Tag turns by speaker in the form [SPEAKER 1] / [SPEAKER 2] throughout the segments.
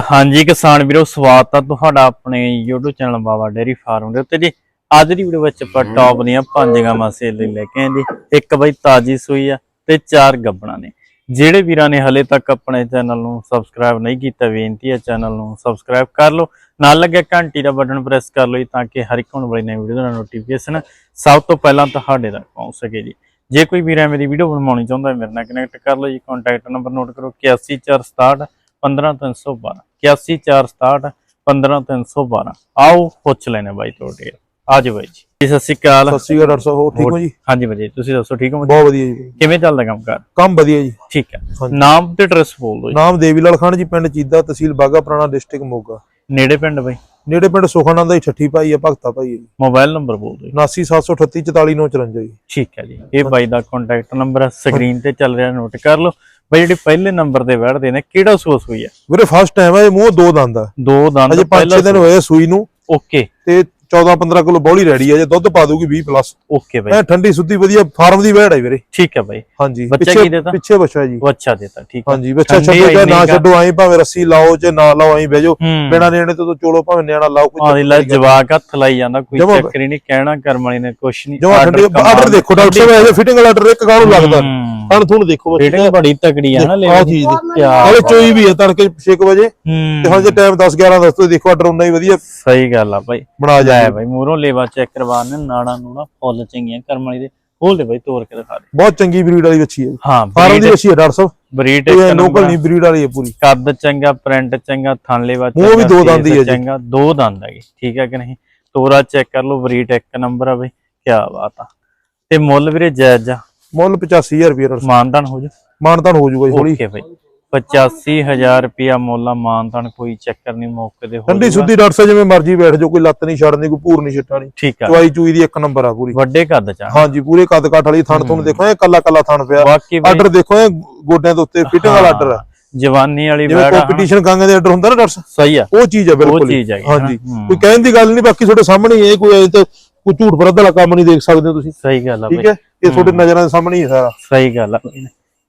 [SPEAKER 1] ਹਾਂਜੀ ਕਿਸਾਨ ਵੀਰੋ ਸਵਾਗਤ ਆ ਤੁਹਾਡਾ ਆਪਣੇ YouTube channel Baba dairy farm ਦੇ ਉੱਤੇ ਜੀ। ਅੱਜ ਦੀ ਵੀਡੀਓ ਵਿੱਚ ਆਪਾਂ ਟੌਪ ਦੀਆਂ ਪੰਜ ਗਾਵਾਂ ਸੇਲ ਲਈ ਲੈ ਕੇ ਆਏ ਜੀ। ਇੱਕ ਬਈ ਤਾਜੀ ਸੂਈ ਆ ਤੇ ਚਾਰ ਗੱਬਣਾ ਨੇ। ਜਿਹੜੇ ਵੀਰਾਂ ਨੇ ਹਲੇ ਤੱਕ ਆਪਣੇ ਚੈਨਲ ਨੂੰ ਸਬਸਕ੍ਰਾਈਬ ਨਹੀਂ ਕੀਤਾ ਬੇਨਤੀ ਹੈ ਚੈਨਲ ਨੂੰ ਸਬਸਕ੍ਰਾਈਬ ਕਰ ਲਓ। ਨਾਲ ਲੱਗਿਆ ਘੰਟੀ ਦਾ ਬਟਨ ਪ੍ਰੈਸ ਕਰ ਲਓ ਜੀ ਤਾਂ ਕਿ ਹਰ ਇੱਕ ਹੋਣ ਵਾਲੀ ਨਵੀਂ ਵੀਡੀਓ ਦਾ ਨੋਟੀਫਿਕੇਸ਼ਨ ਸਭ ਤੋਂ ਪਹਿਲਾਂ ਤੁਹਾਡੇ ਤੱਕ ਪਹੁੰਚ ਸਕੇ ਜੀ। ਜੇ ਕੋਈ ਵੀਰ ਮੇਰੀ ਵੀਡੀਓ ਬਣਵਾਉਣੀ ਚਾਹੁੰਦਾ ਮੇਰੇ ਨਾਲ ਕਨੈਕਟ ਕਰ ਲਓ ਜੀ। ਕੰਟੈਕਟ ਨੰਬਰ ਨੋਟ ਕਰੋ 81467 15312 81467 15312 ਆਓ ਪੁੱਛ ਲੈਣੇ ਬਾਈ ਤੁਹਾਡੇ ਆਜੋ ਬਾਈ ਜੀ। ਸਤਿ ਸ਼੍ਰੀ ਅਕਾਲ।
[SPEAKER 2] ਸਤਿ ਸ਼੍ਰੀ ਅਕਾਲ ਡਾਕਟਰ ਸਾਹਿਬ ਹੋ ਠੀਕ ਹੋ ਜੀ?
[SPEAKER 1] ਹਾਂਜੀ ਬਾਈ ਜੀ। ਤੁਸੀਂ ਦੱਸੋ ਠੀਕ ਹੋ
[SPEAKER 2] ਬਹੁਤ ਵਧੀਆ ਜੀ।
[SPEAKER 1] ਕਿਵੇਂ ਚੱਲਦਾ ਕੰਮ ਕਾਰ?
[SPEAKER 2] ਕੰਮ ਵਧੀਆ ਜੀ।
[SPEAKER 1] ਠੀਕ ਹੈ। ਨਾਮ ਤੇ ਐਡਰੈਸ ਬੋਲ ਦਿਓ ਜੀ।
[SPEAKER 2] ਨਾਮ ਦੇਵੀਲਾਲ ਖਾਨ ਜੀ ਪਿੰਡ ਚੀਦਾ ਤਹਿਸੀਲ ਬਾਗਾ ਪੁਰਾਣਾ ਡਿਸਟ੍ਰਿਕਟ ਮੋਗਾ।
[SPEAKER 1] ਨੇੜੇ ਪਿੰਡ ਬਾਈ?
[SPEAKER 2] ਨੇੜੇ ਪਿੰਡ ਸੁਖਾਨੰਦ ਦਾ ਠੱਠੀ ਭਾਈ ਆ ਭਗਤਾ ਭਾਈ ਜੀ।
[SPEAKER 1] ਮੋਬਾਈਲ ਨੰਬਰ ਬੋਲ ਦਿਓ ਜੀ।
[SPEAKER 2] 7973844954 ਜੀ।
[SPEAKER 1] ਠੀਕ ਹੈ ਜੀ। ਇਹ ਬਾਈ ਦਾ ਕੰਟੈਕਟ ਨੰਬਰ ਸਕਰੀਨ ਤੇ ਚੱਲ ਰਿਹਾ ਨੋਟ ਕਰ ਲਓ। ਬਾਈ ਜਿਹੜੀ ਪਹਿਲੇ ਨੰਬਰ ਤੇ ਬੈਠਦੇ ਨੇ ਕਿਹੜਾ ਸੋਸ ਹੋਈ ਹੈ
[SPEAKER 2] ਵੀਰੇ ਫਸਟ ਟਾਈਮ ਹੈ ਇਹ ਮੂੰਹ ਦੋ ਦੰਦ ਆ।
[SPEAKER 1] ਦੋ ਦੰਦ
[SPEAKER 2] ਅਜੇ 5-6 ਦਿਨ ਹੋਏ ਆ ਸੂਈ ਨੂੰ।
[SPEAKER 1] ਓਕੇ
[SPEAKER 2] ਤੇ 14-15 ਕਿਲੋ ਬੌਲੀ ਰੈਡੀ ਆ ਜੇ ਦੁੱਧ ਪਾ ਦੂਗੀ 20 ਪਲੱਸ
[SPEAKER 1] ਓਕੇ ਬਾਈ।
[SPEAKER 2] ਐ ਠੰਡੀ ਸੁੱਧੀ ਵਧੀਆ ਫਾਰਮ ਦੀ ਵੈੜ ਹੈ ਵੀਰੇ।
[SPEAKER 1] ਠੀਕ ਹੈ ਬਾਈ।
[SPEAKER 2] ਹਾਂਜੀ
[SPEAKER 1] ਬੱਚਾ
[SPEAKER 2] ਪਿੱਛੇ
[SPEAKER 1] ਕੀ ਦੇਤਾ?
[SPEAKER 2] ਪਿੱਛੇ ਬੱਚਾ ਜੀ।
[SPEAKER 1] ਉਹ ਅੱਛਾ ਦਿੱਤਾ ਠੀਕ ਹੈ
[SPEAKER 2] ਹਾਂਜੀ ਬੱਚਾ ਛੱਡੋ ਜਾਂ ਨਾ ਛੱਡੋ ਐਂ ਭਾਵੇਂ ਰੱਸੀ ਲਾਓ ਜੇ ਨਾ ਲਾਓ ਐਂ ਬਹਿ ਜਾਓ।
[SPEAKER 1] ਹੂੰ।
[SPEAKER 2] ਬਿਨਾ ਨੇੜੇ ਤੋਂ ਚੋਲੋ ਭਾਵੇਂ ਨਿਆਣਾ ਲਾਓ ਕੋਈ
[SPEAKER 1] ਆਹ ਲੈ ਜਵਾਕ ਹੱਥ ਲਾਈ ਜਾਂਦਾ ਕੋਈ
[SPEAKER 2] ਜਮਾਂ-
[SPEAKER 1] ਚੱਕਰ ਹੀ ਨਹੀਂ ਕਹਿਣਾ ਕਰਮ ਵਾਲੀ ਨੇ ਕੁਛ ਨਹੀਂ।
[SPEAKER 2] ਜਮਾ ਠੰਡੀ ਆਰਡਰ ਦੇਖੋ ਡਾਕਟਰ ਸਾਹਿਬ ਇਹ ਫਿਟਿੰਗ ਆਰਡਰ ਇੱਕ ਗਾਣੂ ਲੱਗਦਾ। ਹਣ ਤੁਹਾਨੂੰ ਦੇਖੋ ਬੱਚੇ।
[SPEAKER 1] ਰੇਟਿੰਗ ਬੜੀ ਤਕੜੀ ਆ ਨਾ ਲੈ
[SPEAKER 2] ਆਹ ਚੀਜ਼ ਦੀ
[SPEAKER 1] ਕਿਆ
[SPEAKER 2] ਹਲੇ ਚੋਈ ਵੀ ਹੈ ਤੜਕੇ 6 ਵਜੇ। ਤੇ
[SPEAKER 1] ਹੂੰ
[SPEAKER 2] ਹੁਣ ਜੇ ਟਾਈਮ 10 11 ਦੱਸ ਤੋਂ ਦੇਖੋ ਆਰਡਰ ਉਨਾ ਹੀ ਵਧੀਆ।
[SPEAKER 1] ਸਹੀ ਗੱਲ ਆ ਭਾਈ
[SPEAKER 2] ਬਣਾ
[SPEAKER 1] ਲੈ ਭਾਈ ਮੂਰੋਂ ਲੇਵਾ ਚੈੱਕ ਕਰਵਾ ਨੇ ਨਾੜਾ ਨੂੜਾ ਫੁੱਲ ਚੰਗੀਆਂ ਕਰਮ ਵਾਲੀ ਦੇ। ਖੋਲ ਦੇ ਭਾਈ ਤੋੜ ਕੇ ਦਿਖਾ ਦੇ।
[SPEAKER 2] ਬਹੁਤ ਚੰਗੀ ਬਰੀਡ ਵਾਲੀ ਬੱਚੀ ਹੈ
[SPEAKER 1] ਹਾਂ
[SPEAKER 2] ਫਾਰਮ ਦੀ ਬੱਚੀ ਹੈ ਡਾਕਟਰ ਸਾਹਿਬ।
[SPEAKER 1] ਬਰੀਡ
[SPEAKER 2] ਇਹ ਲੋਕਲ ਨਹੀਂ ਬਰੀਡ ਵਾਲੀ ਹੈ ਪੂਰੀ।
[SPEAKER 1] ਕੱਦ ਚੰਗਾ ਪ੍ਰਿੰਟ ਚੰਗਾ ਥਣ ਲੇਵਾ
[SPEAKER 2] ਮੂੰਹ ਵੀ ਦੋ ਦੰਦ ਹੀ ਹੈ।
[SPEAKER 1] ਚੰਗਾ ਦੋ ਦੰਦ ਹੈਗੇ ਠੀਕ ਹੈ ਕਿ ਨਹੀਂ? ਤੋਰਾ ਚੈੱਕ ਕਰ ਲਓ ਬਰੀਡ ਇੱਕ ਨੰਬਰ ਆ ਬਈ ਕੀ ਬਾਤ ਆ। ਤੇ ਮੁੱਲ ਵੀਰੇ ਜਾਇਜ਼ ਆ।
[SPEAKER 2] ਮੁੱਲ 85000 ਰੁਪਏ
[SPEAKER 1] ਮਾਨਦਾਨ ਹੋ ਜਾ।
[SPEAKER 2] ਮਾਨਤਾਨ ਹੋ ਜਾਊਗਾ ਜੀ ਹੌਲੀ।
[SPEAKER 1] ਓਕੇ ਭਾਈ 85000 ਰੁਪਿਆ ਮੁੱਲ ਮਾਨਦਾਨ ਕੋਈ ਚੱਕਰ ਨਹੀਂ ਮੌਕੇ ਤੇ ਹੋ
[SPEAKER 2] ਠੰਡੀ। ਸੁੱਧੀ ਡਾਕਟਰ ਸਾਹਿਬ ਜਿਵੇਂ ਮਰਜ਼ੀ ਬੈਠ ਜਾਓ ਕੋਈ ਲੱਤ ਨਹੀਂ ਛੱਡਣੀ ਕੋਈ ਭੂਰ ਨਹੀਂ ਛੱਟਣੀ।
[SPEAKER 1] ਠੀਕ ਆ।
[SPEAKER 2] ਚੁਆਈ ਚੂਈ ਦੀ ਇੱਕ ਨੰਬਰ ਆ ਪੂਰੀ।
[SPEAKER 1] ਵੱਡੇ ਕੱਦ ਚ ਆ।
[SPEAKER 2] ਹਾਂਜੀ ਪੂਰੇ ਕੱਦ ਕਾਠ ਵਾਲੀ ਥਣ ਤੁਹਾਨੂੰ ਦੇਖੋ ਇਹ ਕੱਲਾ ਕੱਲਾ ਥਣ ਪਿਆ। ਆਰਡਰ ਦੇਖੋ ਇਹ ਗੋਡਿਆਂ ਦੇ ਉੱਤੇ ਫਿਟਿੰਗ ਵਾਲਾ ਆਰਡਰ ਆ।
[SPEAKER 1] ਜਵਾਨੀ ਵਾਲੀ
[SPEAKER 2] ਜਿਵੇਂ
[SPEAKER 1] ਵੈੜ ਆ,
[SPEAKER 2] ਕੰਪੀਟੀਸ਼ਨ ਗਾਂਗੇ ਦੇ ਆਰਡਰ ਹੁੰਦਾ ਨਾ ਡਾਕਟਰ
[SPEAKER 1] ਸਹੀ ਆ।
[SPEAKER 2] ਉਹ ਚੀਜ਼ ਹੈ ਬਿਲਕੁਲ ਹੀ।
[SPEAKER 1] ਚੀਜ਼ ਹੈਗੀ,
[SPEAKER 2] ਹਾਂਜੀ? ਕੋਈ ਕਹਿਣ ਦੀ ਗੱਲ ਨਹੀਂ ਬਾਕੀ ਤੁਹਾਡੇ ਸਾਹਮਣੇ ਇਹ ਕੋਈ ਐ ਤੇ ਕੋਈ ਝੂਠ ਪਰਦ ਵਾਲਾ ਕੰਮ ਨਹੀਂ ਦੇਖ ਸਕਦੇ ਤੁਸੀਂ।
[SPEAKER 1] ਸਹੀ ਗੱਲ ਆ
[SPEAKER 2] ਠੀਕ ਹੈ? ਇਹ ਤੁਹਾਡੇ ਨਜ਼ਰਾਂ ਦੇ ਸਾਹਮਣੇ ਹੀ ਸਾਰਾ।
[SPEAKER 1] ਸਹੀ ਗੱਲ ਆ।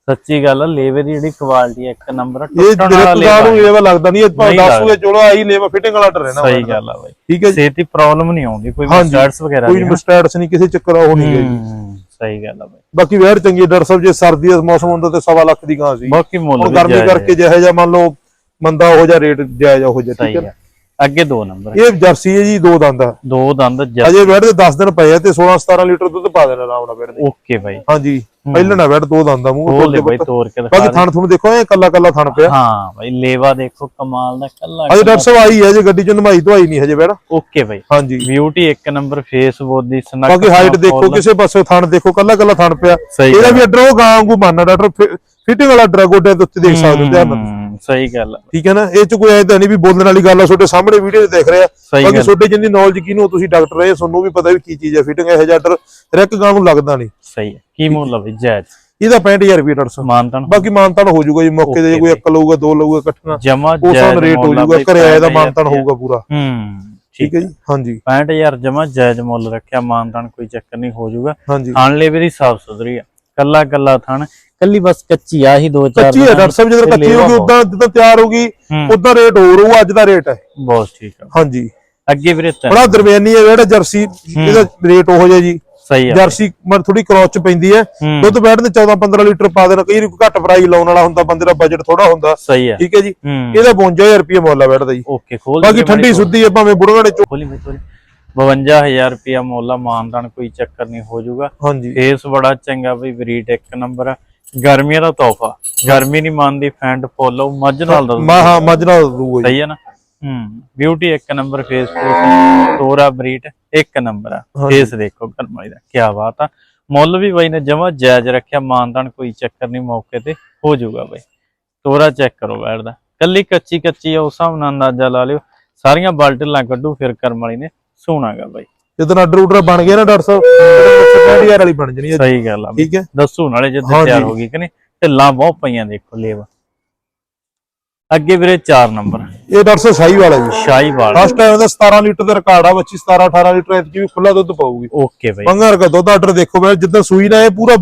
[SPEAKER 1] ਸੱਚੀ ਗੱਲ ਆ ਲੇਵੇ ਦੀ ਜਿਹੜੀ ਕੁਆਲਿਟੀ ਇੱਕ ਨੰਬਰ
[SPEAKER 2] ਇਹ
[SPEAKER 1] ਟੁੱਟਣ ਵਾਲਾ
[SPEAKER 2] ਜਿਹੜੇ ਨੂੰ
[SPEAKER 1] ਲੇਵਾ।
[SPEAKER 2] ਇਹ ਲੱਗਦਾ ਨਹੀਂ ਇਹ
[SPEAKER 1] ਨਹੀਂ
[SPEAKER 2] ਦੱਸੂਗੇ ਚਲੋ ਆਹੀ ਲੇਵਾ ਫਿਟਿੰਗ ਵਾਲਾ ਆਰਡਰ ਰਹਿਣਾ
[SPEAKER 1] ਸਹੀ ਗੱਲ ਆ ਬਾਈ।
[SPEAKER 2] ਠੀਕ ਹੈ ਜੀ।
[SPEAKER 1] ਸੇਤੀ ਪ੍ਰੋਬਲਮ ਨਹੀਂ ਆਉਂਦੀ ਕੋਈ
[SPEAKER 2] ਹਾਂਜੀ।
[SPEAKER 1] ਸਟਾਰਟਸ ਵਗੈਰਾ
[SPEAKER 2] ਕੋਈ ਮਿਸਟੈਟਸ ਨਹੀਂ ਕਿਸੇ ਚੱਕਰ ਉਹ ਨਹੀਂ ਹੈ ਜੀ
[SPEAKER 1] ਹੂੰ, ਸਹੀ ਗੱਲ ਆ ਬਾਈ।
[SPEAKER 2] ਬਾਕੀ ਵੈਰ ਚੰਗੀ ਹੈ ਡਾਕਟਰ ਸਾਹਿਬ ਜੇ ਸਰਦੀ ਦਾ ਮੌਸਮ ਹੁੰਦਾ ਤੇ ਸਵਾ ਲੱਖ ਦੀ ਗਾਂ ਸੀ।
[SPEAKER 1] ਬਾਕੀ ਮੁੱਲ
[SPEAKER 2] ਗਰਮੀ ਕਰਕੇ ਜਿਹੋ ਜਿਹਾ ਮੰਨ ਲਓ ਮੰਦਾ ਉਹ ਜਿਹਾ ਰੇਟ ਜਾਇਜ਼ ਜਿਹਾ
[SPEAKER 1] ਸਹੀ
[SPEAKER 2] ਠੀਕ ਹੈ
[SPEAKER 1] ਅੱਗੇ ਦੋ ਨੰਬਰ
[SPEAKER 2] ਇਹ ਜਰਸੀ ਹੈ ਜੀ ਦੋ ਦੰਦ
[SPEAKER 1] ਦੋ ਦੰਦ
[SPEAKER 2] ਅਜੇ ਵੈੜ ਦੇ 10 ਦਿਨ ਪਏ ਆ ਤੇ 16 17 ਲੀਟਰ ਦੁੱਧ ਪਾ ਦੇਣਾ ਆਰਾਮ ਨਾਲ ਦੇ।
[SPEAKER 1] ਓਕੇ ਬਾਈ।
[SPEAKER 2] ਹਾਂਜੀ। ਪਹਿਲਾਂ ਨਾ ਵੈੜ ਦੋ ਦੰਦ ਮੂੰਹ
[SPEAKER 1] ਦੇ
[SPEAKER 2] ਖੋਲ
[SPEAKER 1] ਬਾਈ ਤੋੜ ਕੇ ਦਿਖਾ
[SPEAKER 2] ਬਾਕੀ ਥਣ ਤੁਹਾਨੂੰ ਦੇਖੋ ਇਹ ਕੱਲਾ ਕੱਲਾ ਥਣ ਪਿਆ।
[SPEAKER 1] ਹਾਂ ਬਾਈ ਲੇਵਾ ਦੇਖੋ ਕਮਾਲ ਦਾ ਕੱਲਾ
[SPEAKER 2] ਅਜੇ ਡਾਕਟਰ ਸਾਹਿਬ ਆਈ ਹੈ ਜੇ ਗੱਡੀ ਚ ਨਮਾਈ ਧਵਾਈ ਨਹੀਂ ਹਜੇ ਵੈੜ
[SPEAKER 1] ਓਕੇ ਬਾਈ।
[SPEAKER 2] ਹਾਂਜੀ।
[SPEAKER 1] ਬਿਊਟੀ ਇੱਕ ਨੰਬਰ ਫੇਸਬੁੱਕ ਦੀ ਸਨਕ
[SPEAKER 2] ਬਾਕੀ ਹਾਈਟ ਦੇਖੋ ਕਿਸੇ ਪਾਸੇ ਥਣ ਦੇਖੋ ਕੱਲਾ ਕੱਲਾ ਥਣ ਪਿਆ। ਇਹਦਾ ਵੀ ਅੱਡਰ ਉਹ ਗਾਂ ਵਾਂਗੂ ਮੰਨਣਾ ਡਾਕਟਰ ਫਿਟਿੰਗ ਵਾਲਾ ਅੱਡਰ ਆ, ਗੋਡਿਆਂ ਦੇ ਉੱਤੇ ਦੇਖ ਸਕਦੇ ਹੋ ਧਿਆਨ ਨਾਲ।
[SPEAKER 1] ਸਹੀ ਗੱਲ ਆ।
[SPEAKER 2] ਠੀਕ ਹੈ ਨਾ? ਇਹ ਚ ਕੋਈ ਐ ਤਾਂ ਨਹੀਂ ਵੀ ਬੋਲਣ ਵਾਲੀ ਗੱਲ ਆ ਤੁਹਾਡੇ ਸਾਹਮਣੇ ਵੀਡੀਓ ਦੇਖ ਰਿਹਾ।
[SPEAKER 1] ਸਹੀ
[SPEAKER 2] ਬਾਕੀ
[SPEAKER 1] ਗੱਲ
[SPEAKER 2] ਤੁਹਾਡੇ ਜਿੰਨੀ ਨੌਲੇਜ ਕਿਨੂੰ ਤੁਸੀਂ ਡਾਕਟਰ ਰਹੇ ਤੁਹਾਨੂੰ ਵੀ ਪਤਾ ਵੀ ਕੀ ਚੀਜ਼ ਹੈ ਫਿਟਿੰਗ ਇਹ ਜਿਹਾ ਆਰਡਰ ਰੈਕ ਗਾਂ ਨੂੰ ਲੱਗਦਾ ਨਹੀਂ।
[SPEAKER 1] ਸਹੀ ਹੈ ਕੀ ਮੁੱਲ ਆ ਬਾਈ ਜਾਇਜ਼?
[SPEAKER 2] ਇਹਦਾ 65000 ਰੁਪਏ ਡਾਕਟਰ ਸਾਹਿਬ
[SPEAKER 1] ਮਾਨਤਨ।
[SPEAKER 2] ਬਾਕੀ ਮਾਨਤਾਨ ਹੋ ਜਾਊਗਾ ਜੀ ਮੌਕੇ ਤੇ ਜੇ ਕੋਈ ਇੱਕ ਲਊਗਾ ਦੋ ਲਊਗਾ ਇਕੱਠਾ
[SPEAKER 1] ਜਮਾ
[SPEAKER 2] ਉਸ
[SPEAKER 1] ਜਾਇਜ਼
[SPEAKER 2] ਰੇਟ ਹੋ
[SPEAKER 1] ਮੁੱਲ ਆ
[SPEAKER 2] ਜਾਊਗਾ
[SPEAKER 1] ਬਾਈ,
[SPEAKER 2] ਘਰੇ ਆਏ ਦਾ
[SPEAKER 1] 65,000
[SPEAKER 2] ਮਾਨਤਾਨ ਹੋਊਗਾ ਪੂਰਾ।
[SPEAKER 1] ਹੂੰ
[SPEAKER 2] ਠੀਕ ਹੈ ਜੀ? ਹਾਂਜੀ।
[SPEAKER 1] 65000 ਜਮਾ ਜਾਇਜ਼ ਮੁੱਲ ਰੱਖਿਆ ਮਾਨਤਨ ਕੋਈ ਚੱਕਰ ਨਹੀਂ ਹੋ ਜਾਊਗਾ।
[SPEAKER 2] ਹਾਂਜੀ।
[SPEAKER 1] ਥਣ ਲੇਵੇ ਦੀ ਸਾਫ਼ ਸੁਥਰੀ ਆ। ਕੱਲਾ ਕੱਲਾ ਥਣ ਕੱਲੀ ਬਸ ਕੱਚੀ ਆ ਹੀ ਦੋ ਚਾਰ
[SPEAKER 2] ਕੱਚੀ ਹੈ ਡਾਕਟਰ ਸਾਹਿਬ ਜਦੋਂ
[SPEAKER 1] ਤੇ
[SPEAKER 2] ਕੱਚੀ ਹੋਊਗੀ ਉਦਾਂ ਜਿੱਦਾਂ ਤਿਆਰ ਹੋਊਗੀ
[SPEAKER 1] ਹੂੰ।
[SPEAKER 2] ਉਦਾਂ ਰੇਟ ਹੋਰ ਹੋਊ ਅੱਜ ਦਾ ਰੇਟ ਹੈ।
[SPEAKER 1] ਬਹੁਤ ਠੀਕ ਆ।
[SPEAKER 2] ਹਾਂਜੀ।
[SPEAKER 1] ਅੱਗੇ ਵੀਰੇ ਤਿੰਨ
[SPEAKER 2] ਬੜਾ ਦਰਮਿਆਨੀ ਹੈ ਜਿਹੜਾ ਜਰਸੀ ਇਹਦਾ ਰੇਟ ਉਹੋ ਜਿਹਾ ਜੀ।
[SPEAKER 1] ਸਹੀ ਆ।
[SPEAKER 2] ਜਰਸੀ ਮਰ ਥੋੜੀ ਕ੍ਰੋਸ ਚ ਪੈਂਦੀ ਹੈ।
[SPEAKER 1] ਹੂੰ।
[SPEAKER 2] ਦੁੱਧ ਬੈਠ ਦੇ 14 15 ਲੀਟਰ ਪਾ ਦੇਣਾ ਕਈ ਘੱਟ ਪ੍ਰਾਈਸ ਲਾਉਣ ਵਾਲਾ ਹੁੰਦਾ ਬੰਦੇ ਦਾ ਬਜਟ ਥੋੜਾ ਹੁੰਦਾ।
[SPEAKER 1] ਸਹੀ ਆ।
[SPEAKER 2] ਠੀਕ ਹੈ ਜੀ।
[SPEAKER 1] ਹੂੰ।
[SPEAKER 2] ਇਹਦਾ 52000 ਰੁਪਏ ਮੁੱਲ ਆ ਬੈਠਦਾ ਜੀ।
[SPEAKER 1] ਓਕੇ ਖੋਲ
[SPEAKER 2] ਬਾਕੀ ਠੰਡੀ ਸੁੱਧੀ ਹੈ ਭਾਵੇਂ ਬੁੜਗਾੜੇ ਚ
[SPEAKER 1] ਖੋਲੀ ਮੈਂ ਤੋਰੀ 52000 ਰੁਪਿਆ ਮੁੱਲ ਆ ਮਾਨਦਾਨ ਕੋਈ ਚੱਕਰ ਨਹੀਂ ਹੋ ਜਾਊਗਾ।
[SPEAKER 2] ਹਾਂਜੀ।
[SPEAKER 1] ਫੇਸ ਬੜਾ ਚੰਗਾ ਬਈ ਬਰੀਡ ਇੱਕ ਨੰਬਰ ਆ। ਗਰਮੀਆਂ ਦਾ ਤੋਹਫਾ। ਗਰਮੀ ਨਹੀਂ ਮੰਨਦੀ ਫੈਂਟ ਫੋਲੋ ਮੱਝ ਨਾਲ ਦਾ
[SPEAKER 2] ਮਾ ਹਾਂ ਮਜਨਾ ਦੂਗਾ ਜੀ
[SPEAKER 1] ਸਹੀ ਹੈ ਨਾ? ਹੂੰ ਬਿਊਟੀ ਇੱਕ ਨੰਬਰ ਫੇਸ ਫੇਸ ਤੋਰਾ ਬਰੀਡ ਇੱਕ ਨੰਬਰ ਆ ਫੇਸ ਦੇਖੋ ਕਰਮਾਈ ਦਾ ਕੀ ਬਾਤ ਆ। ਮੁੱਲ ਵੀ ਬਾਈ ਨੇ ਜਮਾ ਜਾਇਜ਼ ਰੱਖਿਆ ਮਾਨਦਾਨ ਕੋਈ ਚੱਕਰ ਨਹੀਂ ਮੌਕੇ ਤੇ ਹੋ ਜਾਊਗਾ ਬਾਈ। ਤੋਰਾ ਚੈੱਕ ਕਰੋ ਬੈਠਦਾ ਕੱਲੀ ਕੱਚੀ ਕੱਚੀ ਆ ਉਸ ਹਿਸਾਬ ਨਾਲ ਅੰਦਾਜ਼ਾ ਲਾ ਲਿਓ। ਸਾਰੀਆਂ ਬਾਲਟਲਾਂ ਕੱਢੂ ਫਿਰ ਕਰਮ ਵਾਲੀ ਨੇ ਸੋਣਾਗਾ ਬਾਈ।
[SPEAKER 2] ਜਦੋਂ ਆਰਡਰ ਉਡਰ ਬਣ ਗਿਆ ਨਾ ਡਾਕਟਰ ਸਾਹਿਬ 65000 ਵਾਲੀ ਬਣ ਜਣੀ ਹੈ
[SPEAKER 1] ਸਹੀ ਗੱਲ ਆ।
[SPEAKER 2] ਠੀਕ ਹੈ।
[SPEAKER 1] ਦੱਸੂ ਨਾਲੇ ਜਿੱਦ। ਤਿਆਰ ਹੋ ਗਈ ਕਿ ਨਹੀਂ ਢਿੱਲਾਂ ਬਹੁਤ ਪਈਆਂ ਦੇਖੋ ਲੇਵਾ। ਅੱਗੇ ਵੀਰੇ 4 ਨੰਬਰ।
[SPEAKER 2] ਇਹ ਡਾਕਟਰ ਸਾਹਿਬ ਸਾਈ ਵਾਲਾ ਜੀ।
[SPEAKER 1] ਸ਼ਾਹੀ ਵਾਲ।
[SPEAKER 2] ਫਸਟ ਟਾਈਮ ਦਾ 17 ਲੀਟਰ ਦਾ ਰਿਕਾਰਡ ਆ ਬੱਚੀ 17 18 ਲੀਟਰ ਐਤਕੀ ਵੀ ਖੁੱਲਾ ਦੁੱਧ ਪਾਊਗੀ।
[SPEAKER 1] ਓਕੇ ਬਾਈ।
[SPEAKER 2] ਪੰਗਾ ਰਕਾ ਦੁੱਧ ਆਰਡਰ ਦੇਖੋ ਮੈਂ ਜਿੱਦਾਂ ਸੂਈ ਨਾ ਇਹ ਪੂਰਾ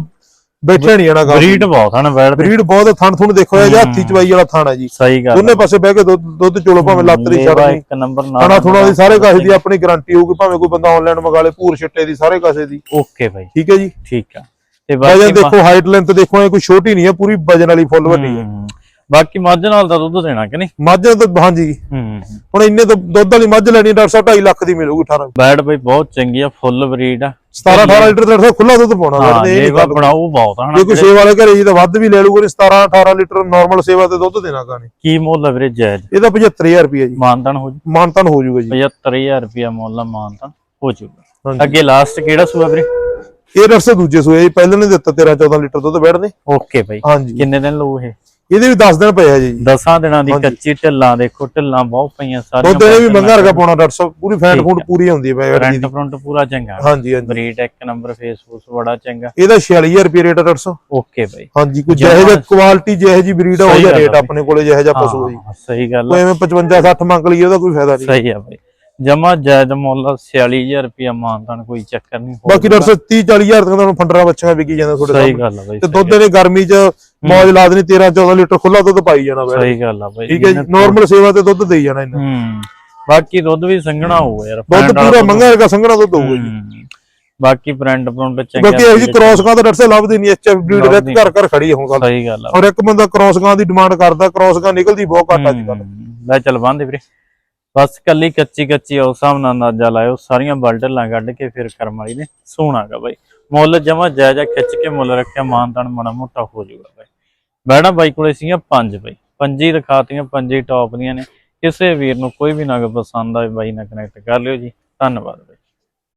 [SPEAKER 2] ਬੈਠਿਆ ਨਹੀਂ ਜਾਣਾ ਗਾ
[SPEAKER 1] ਬਰੀਡ ਬਹੁਤ ਹਨ ਦੇ
[SPEAKER 2] ਬਰੀਡ ਬਹੁਤ ਥਣ ਥੁਣ ਦੇਖੋ ਇਹ ਹੱਥੀ ਚਵਾਈ ਵਾਲਾ ਥਾਣਾ ਜੀ।
[SPEAKER 1] ਸਹੀ ਗੱਲ
[SPEAKER 2] ਦੋਨੇ ਪਾਸੇ ਬਹਿ ਕੇ ਦੁੱਧ ਦੁੱਧ ਚੋਲੋ ਭਾਵੇਂ ਲੱਤ ਦੀ
[SPEAKER 1] ਲੇਵਾ
[SPEAKER 2] ਛੜਨੀ
[SPEAKER 1] ਇੱਕ ਨੰਬਰ ਨਾਲ
[SPEAKER 2] ਥਾਣਾ ਥੁਣਾ ਦੀ ਸਾਰੇ ਕਾਸੇ ਦੀ ਆਪਣੀ ਗਾਰੰਟੀ ਹੋਊਗੀ ਭਾਵੇਂ ਕੋਈ ਬੰਦਾ ਆਨਲਾਈਨ ਮੰਗਾ ਲੇ ਭੂਰ ਛਿੱਟੇ ਦੀ ਸਾਰੇ ਕਾਸੇ ਦੀ।
[SPEAKER 1] ਓਕੇ ਬਾਈ।
[SPEAKER 2] ਠੀਕ ਹੈ ਜੀ?
[SPEAKER 1] ਠੀਕ ਆ। ਤੇ ਬਾਕੀ
[SPEAKER 2] ਦੇਖੋ ਹਾਈਟ ਲੈਂਥ ਦੇਖੋ ਇਹ ਕੋਈ ਛੋਟੀ ਨਹੀਂ ਹੈ ਪੂਰੀ ਵਜਨ ਵਾਲੀ ਫੁੱਲ ਵੱਡੀ ਹੈ।
[SPEAKER 1] ਬਾਕੀ ਮੱਝ ਨਾਲ ਦਾ ਦੁੱਧ ਦੇਣਾ ਕਿ ਨਹੀਂ?
[SPEAKER 2] ਮੱਝ ਤਾਂ ਹਾਂਜੀ। ਹੁਣ ਇੰਨੇ ਤਾਂ ਦੁੱਧ ਵਾਲੀ ਮੱਝ ਲੈਣੀ ਡਾਕਟਰ ਸਾਹਿਬ 2.5 ਲੱਖ ਦੀ ਮਿਲੂਗੀ 18
[SPEAKER 1] ਬੈੜ ਬਈ ਬਹੁਤ ਚੰਗੀ ਆ ਫੁੱਲ ਬਰੀਡ ਆ।
[SPEAKER 2] 17 18 ਲੀਟਰ ਦਾ ਡਾਕਟਰ ਖੁੱਲਾ ਦੁੱਧ ਪਾਉਣਾ।
[SPEAKER 1] ਹਾਂ
[SPEAKER 2] ਇਹ ਨਹੀਂ ਗੱਲ
[SPEAKER 1] ਬਣਾਉ ਬਹੁਤ ਆ
[SPEAKER 2] ਜੇ
[SPEAKER 1] ਹਨਾ
[SPEAKER 2] ਕੋਈ ਸੇਵਾ ਵਾਲੇ ਘਰੇ ਜੀ ਤਾਂ ਵੱਧ ਵੀ ਲੈ ਲੂਗਾ 17 18 ਲੀਟਰ ਨਾਰਮਲ ਸੇਵਾ ਤੇ ਦੁੱਧ ਦੇਣਾ ਕਾਨੇ
[SPEAKER 1] ਕੀ ਮੁੱਲ ਆ ਵੀਰੇ ਜਾਇਜ਼?
[SPEAKER 2] ਇਹਦਾ 75000 ਰੁਪਏ ਜੀ।
[SPEAKER 1] ਮਾਨਤਨ ਹੋ ਜੂ।
[SPEAKER 2] ਮਾਨਤਨ ਹੋ ਜਾਊਗਾ ਜੀ।
[SPEAKER 1] 75000 ਰੁਪਿਆ ਮੁੱਲ ਮਾਨਤਨ ਹੋ ਜੂਗਾ। ਅੱਗੇ ਲਾਸਟ ਕਿਹੜਾ ਸੂਆ ਵੀਰੇ?
[SPEAKER 2] ਇਹ ਰਸਤੇ ਦੂਜੇ ਸੂਏ ਜੀ ਪਹਿਲੇ ਨੇ ਦਿੱਤਾ 13 14 ਲੀਟਰ ਦੁੱਧ ਬੈਠਦੇ।
[SPEAKER 1] ਓਕੇ
[SPEAKER 2] ਹਾਂਜੀ।
[SPEAKER 1] ਕਿੰਨੇ ਦਿਨ ਲਊ ਇਹ?
[SPEAKER 2] ਇਹਦੇ ਵੀ 10 ਦਿਨ ਪਏ ਆ ਜੀ।
[SPEAKER 1] ਦਸਾਂ ਦਿਨਾਂ ਦੀ। ਕੱਚੀ ਢਿੱਲਾਂ ਦੇਖੋ ਢਿੱਲਾਂ ਬਹੁਤ ਪਈਆਂ ਸਾਰੀਆਂ
[SPEAKER 2] ਦੁੱਧ ਵੀ ਮੰਗਾ ਰਗਾ ਪਾਉਣਾ ਡਾਕਟਰ ਸਾਹਿਬ ਪੂਰੀ ਫੈਟ ਫੂਡ ਪੂਰੀ ਹੁੰਦੀ ਹੈ ਬੈਠ
[SPEAKER 1] ਰੈਂਟ ਫਰੰਟ ਪੂਰਾ ਚੰਗਾ।
[SPEAKER 2] ਹਾਂਜੀ ਹਾਂਜੀ।
[SPEAKER 1] ਬਰੀਡ ਇੱਕ ਨੰਬਰ ਫੇਸ ਫੂਸ ਬੜਾ ਚੰਗਾ।
[SPEAKER 2] ਇਹਦਾ 46000 ਰੁਪਏ ਰੇਟ ਆ ਡਾਕਟਰ ਸਾਹਿਬ।
[SPEAKER 1] ਓਕੇ ਬਈ।
[SPEAKER 2] ਹਾਂਜੀ ਕੋਈ ਜਿਹੋ ਜਿਹਾ ਕੁਆਲਿਟੀ ਜਿਹੋ ਜੀ ਬਰੀਡ ਆ ਉਹ ਜਿਹਾ ਰੇਟ ਆਪਣੇ ਕੋਲੇ ਜਿਹੋ ਜਿਹਾ ਪਸ਼ੂ ਜੀ।
[SPEAKER 1] ਹਾਂ, ਸਹੀ ਗੱਲ ਆ।
[SPEAKER 2] ਐਵੇਂ 55 60 ਮੰਗ ਲਈਏ ਉਹਦਾ ਕੋਈ ਫਾਇਦਾ ਨਹੀਂ।
[SPEAKER 1] ਸਹੀ ਆ ਬਈ। ਜਮਾ ਜਾਇਦ ਮੁੱਲ 46000 ਰੁਪਿਆ ਮਾਨਤਨ ਕੋਈ ਚੱਕਰ ਨਹੀਂ
[SPEAKER 2] ਬਾਕੀ ਡਾਕਟਰ ਸਾਹਿਬ 30 40000 ਤੱਕ ਤੁਹਾਨੂੰ ਫੰਡਰਾਂ ਬੱਚੀਆਂ ਵਿਕੀ ਜਾਂਦਾ ਤੁਹਾਡੇ
[SPEAKER 1] ਸਹੀ ਗੱਲ ਆ ਬਈ
[SPEAKER 2] ਤੇ ਦੁੱਧ ਦੇ ਗਰਮੀ 'ਚ ਮੌਜ ਲਾ ਦੇਣੀ 13 14 ਲੀਟਰ ਖੁੱਲਾ ਦੁੱਧ ਪਾਈ ਜਾਣਾ ਬੈਠ
[SPEAKER 1] ਸਹੀ ਗੱਲ ਆ ਬਈ
[SPEAKER 2] ਠੀਕ ਹੈ ਨਾਰਮਲ ਸੇਵਾ ਤੇ ਦੁੱਧ ਦੇਈ ਜਾਣਾ ਇਹਨਾਂ।
[SPEAKER 1] ਹੂੰ ਬਾਕੀ ਦੁੱਧ ਵੀ ਸੰਘਣਾ ਹੋਊਗਾ ਯਾਰ
[SPEAKER 2] ਦੁੱਧ ਪੂਰਾ ਮੰਗਾ ਹੈਗਾ ਸੰਘਣਾ ਦੁੱਧ ਹੋਊਗਾ ਜੀ।
[SPEAKER 1] ਬਾਕੀ ਬ੍ਰਾਂਡ ਬ੍ਰਾਂਡ ਚੰਗਾ
[SPEAKER 2] ਬਾਕੀ ਇਹੋ ਜੀ ਕ੍ਰਾਸ ਗਾਂ ਡਾਕਟਰ ਸਾਹਿਬ ਲੱਭਦੀ ਨਹੀਂ ਐਚਐਫ ਬਰੀਡ ਦੇ
[SPEAKER 1] ਲੱਭਦੀ
[SPEAKER 2] ਘਰ ਘਰ ਖੜੀ ਹੈ ਹੁਣ ਗੱਲ।
[SPEAKER 1] ਸਹੀ ਗੱਲ ਆ।
[SPEAKER 2] ਔਰ ਇੱਕ ਬੰਦਾ ਕ੍ਰਾਸ ਗਾਂ ਦੀ ਡਿਮਾਂਡ ਕਰਦਾ ਕ੍ਰਾਸ ਗਾਂ ਨਿਕਲਦੀ ਬਹੁਤ ਘੱਟ ਅੱਜ ਕੱਲ।
[SPEAKER 1] ਲੈ ਚੱਲ ਬੰਦੇ ਵੀਰੇ। ਬਸ ਕੱਲੀ ਕੱਚੀ ਕੱਚੀ ਉਸ ਹਿਸਾਬ ਨਾਲ ਅੰਦਾਜ਼ਾ ਲਾਇਓ, ਸਾਰੀਆਂ ਬਲਡਲਾਂ ਕੱਢ ਕੇ ਫਿਰ ਕਰਮ ਵਾਲੀ ਨੇ ਸੋਹਣਾਗਾ ਬਾਈ। ਮੁੱਲ ਜਮਾ ਜਾਇਜ਼ਾ ਖਿੱਚ ਕੇ ਮੁੱਲ ਰੱਖਿਆ ਮਾਨਤਾਨ ਮਾੜਾ ਮੋਟਾ ਹੋ ਜਾਊਗਾ ਬਾਈ। ਬੈਣਾ ਬਾਈ ਕੋਲੇ ਸੀਗੀਆਂ ਪੰਜ ਬਾਈ। ਪੰਜੀ ਦਿਖਾਤੀਆਂ, ਪੰਜੇ ਟੌਪ ਦੀਆਂ ਨੇ। ਕਿਸੇ ਵੀਰ ਨੂੰ ਕੋਈ ਵੀ ਨਗ ਪਸੰਦ ਆਏ ਬਾਈ ਨਾਲ ਕਨੈਕਟ ਕਰ ਲਿਓ ਜੀ। ਧੰਨਵਾਦ